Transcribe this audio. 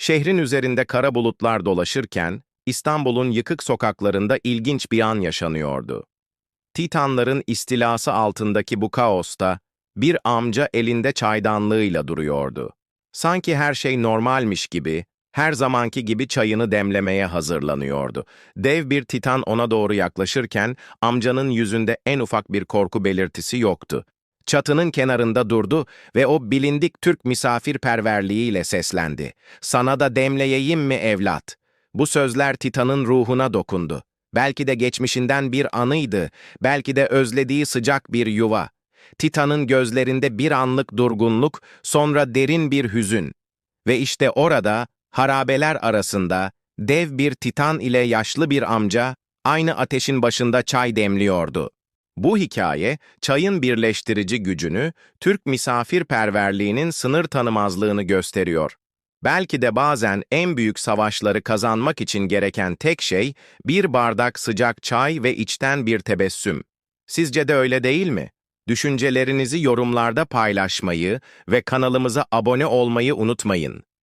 Şehrin üzerinde kara bulutlar dolaşırken, İstanbul'un yıkık sokaklarında ilginç bir an yaşanıyordu. Titanların istilası altındaki bu kaosta, bir amca elinde çaydanlığıyla duruyordu. Sanki her şey normalmiş gibi, her zamanki gibi çayını demlemeye hazırlanıyordu. Dev bir titan ona doğru yaklaşırken, amcanın yüzünde en ufak bir korku belirtisi yoktu. Çatının kenarında durdu ve o bilindik Türk misafirperverliğiyle seslendi. Sana da demleyeyim mi evlat? Bu sözler Titan'ın ruhuna dokundu. Belki de geçmişinden bir anıydı, belki de özlediği sıcak bir yuva. Titan'ın gözlerinde bir anlık durgunluk, sonra derin bir hüzün. Ve işte orada, harabeler arasında, dev bir Titan ile yaşlı bir amca, aynı ateşin başında çay demliyordu. Bu hikaye, çayın birleştirici gücünü, Türk misafirperverliğinin sınır tanımazlığını gösteriyor. Belki de bazen en büyük savaşları kazanmak için gereken tek şey, bir bardak sıcak çay ve içten bir tebessüm. Sizce de öyle değil mi? Düşüncelerinizi yorumlarda paylaşmayı ve kanalımıza abone olmayı unutmayın.